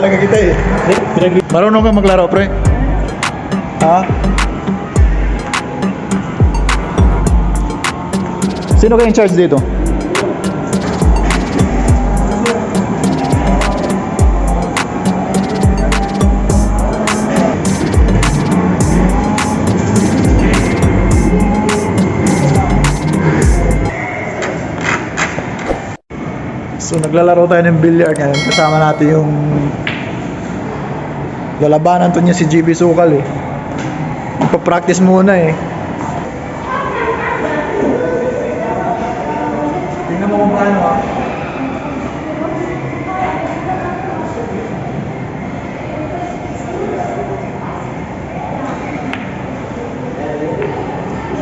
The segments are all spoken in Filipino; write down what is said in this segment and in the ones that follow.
talaga kita eh. Marunong ka maglaro, pre? Ha? Sino ka in charge dito? So naglalaro tayo ng billiard ngayon. Kasama natin yung lalabanan to niya si GB Sukal eh. Magpa-practice muna eh. Tingnan mo kung paano ah.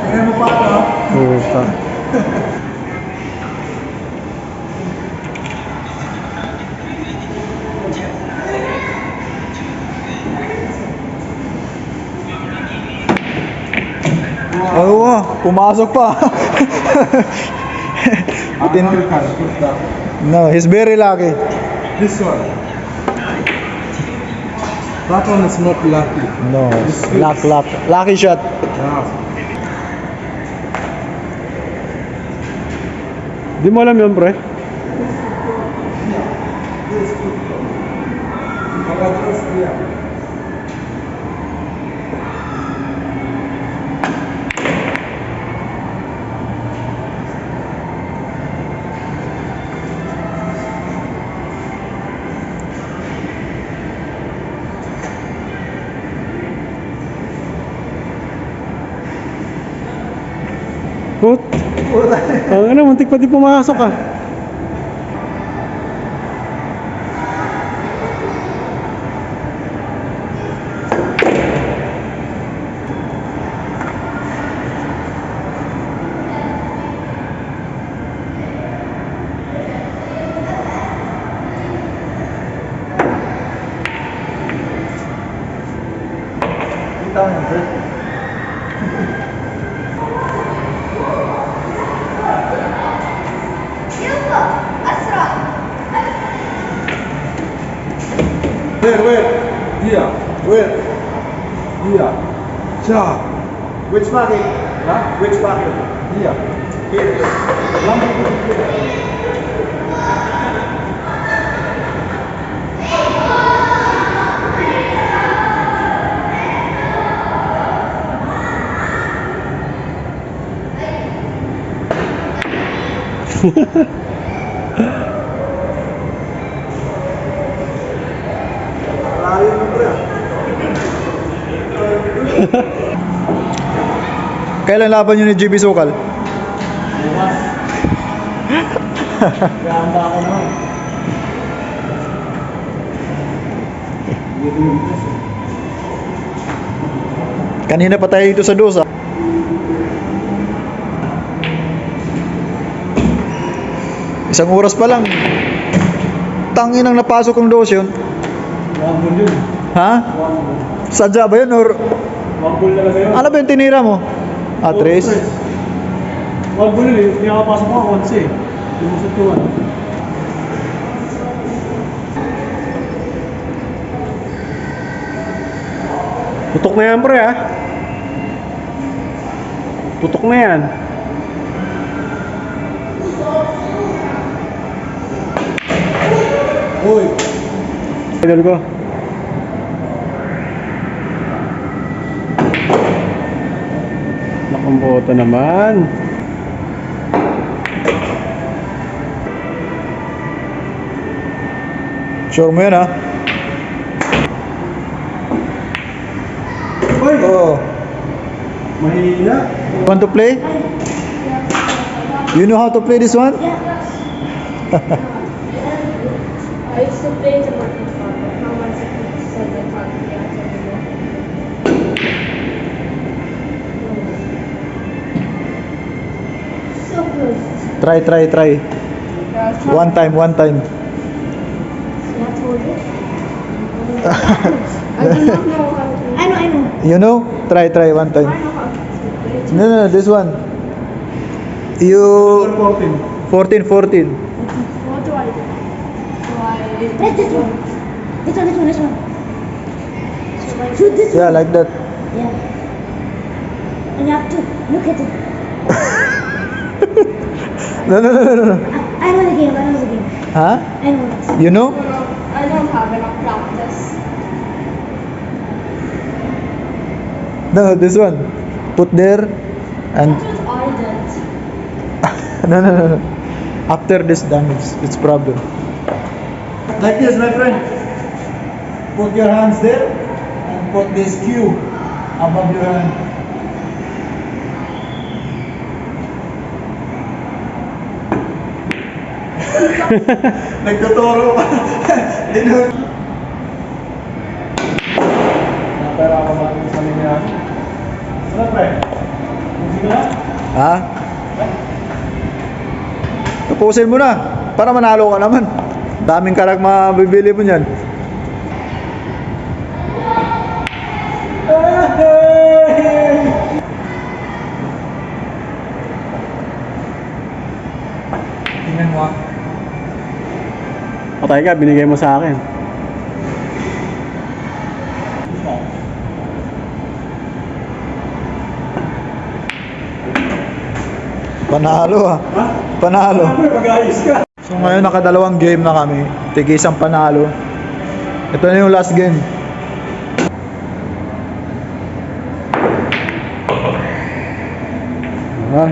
Tingnan mo paano ah. Puta. Oo, pumasok pa. Butin, no, he's very lucky. This one. That one is not lucky. No, luck, luck. Lucky shot. Yeah. Di mo alam yun, pre? Put. Ang ano, muntik pa di pumasok ah. 네, 왜? 니야. 왜? 니야. 자. Which body? 나? Which body? 니야. Here. Ha ha ha. Kailan laban nyo ni GB Sukal? Ganda ako naman. Kanina pa tayo dito sa Dosa. Isang oras pa lang. Tangin ang napasok ng dos yun. Ha? Sadya ba yun or Goal talaga yun. ano ba yung tinira mo? Ah, tres? One goal yun eh. Hindi nakapasok ako once eh. Lumusot ko ano. Tutok na yan pre ah. Tutok na yan. Uy! Idol ko. Nakamboto naman. Sure mo yun ha? Uy! Oo. Mahina. Want to play? You know how to play this one? I used to play the Try, try, try. One time, one time. I do not know how to. I know, I know. You know? Try, try one time. I know how to split No, no, no, this one. You... 14, 14. 14. What do I do? Do I... Press this one. This one, this one, this one. Shoot this Yeah, one. like that. Yeah. And you have to look at it. No, no, no, no, no. I, I know the game, I know the game. Huh? I know it. You know? I don't have enough practice. No, this one. Put there and... That's what I did. No, no, no, no. After this damage, it's problem. Like this, my friend. Put your hands there and put this cue above your hand. Nagtuturo pa. Dinun. Pero ako yung sa linya? Ano pre? Na? Ha? Tapusin mo na. Para manalo ka naman. Daming karak mabibili mo niyan. Tingnan mo ah. Patay ka, binigay mo sa akin. Panalo ah. Ha? Panalo. Mag-ayos ka. So ngayon nakadalawang game na kami. Tigis ang panalo. Ito na yung last game. Ah.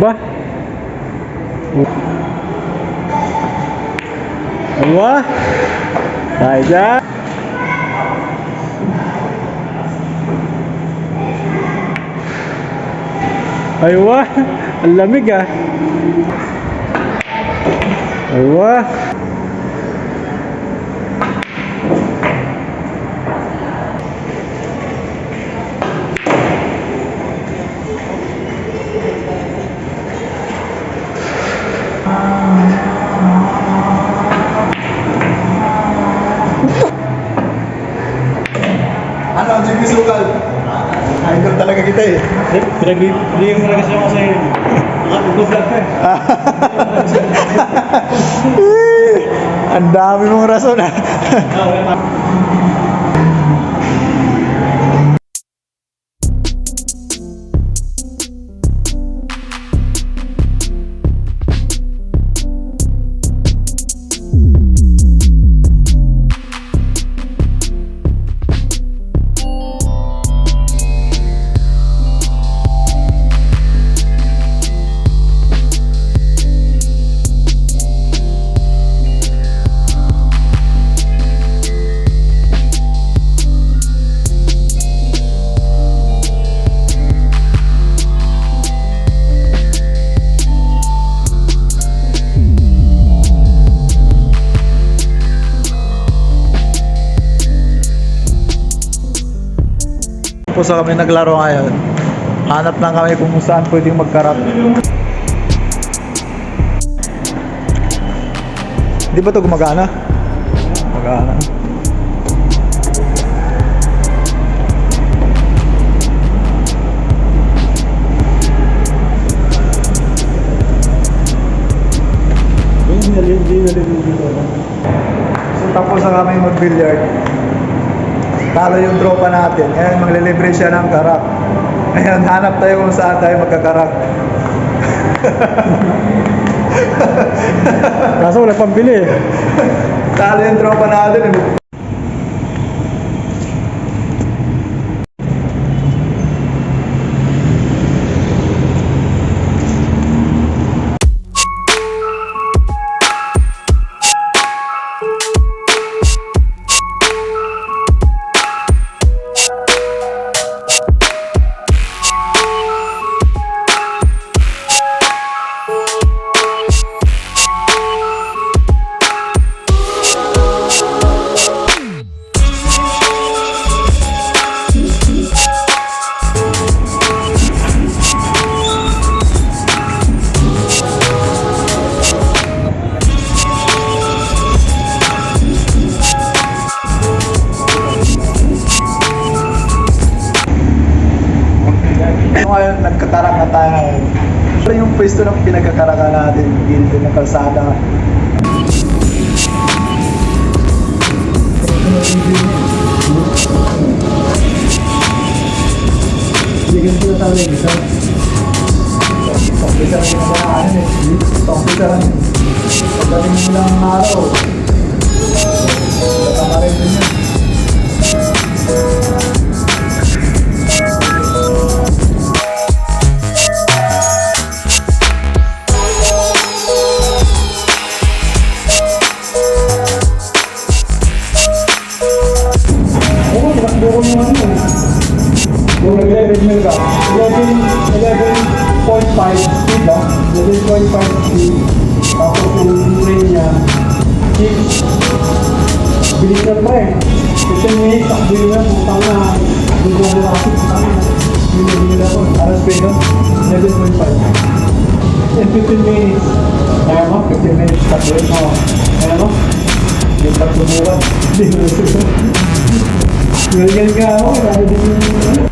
Ba? Tayo dyan. Aywa, ang lamig. Aywa. Pinag-ibigyan mo talaga siya kasi nag-vlog ka eh. Ang dami mong rason ah. Tapos sa kami naglaro ngayon. Hanap lang kami kung saan pwedeng magkarap. Di ba to gumagana? Gumagana. Na na. So tapos na kami mag-billiard. Talo yung tropa natin. Ngayon maglilibre siya ng karak. Ngayon hanap tayo kung saan tayo magkakarak. Kaso wala eh. Talo yung tropa natin. Ngayon, nagkakaranga tayo ngayon. Pero yung pwesto ng pinagkakaranga natin, gilid ng kalsada. Bigyan sila sa amin, isa. Pagkisa lang yung mga ano eh. Pagkisa lang. Pagdating mo lang ng araw. 11.5 speed. Tapos yung train niya, 6. Bilis na pre. 15 minutes, takbo yun na. Putang na. Doon ko na kasi. Putang na. Hindi nila ko. Ano speed nun? 11.5. In 15 minutes. Kaya mo? 15 minutes pa din. Oo. Kaya mo? Yung pagsubukan. Hindi mo nasusunod. Ganyan ka ako. Lalo din yung...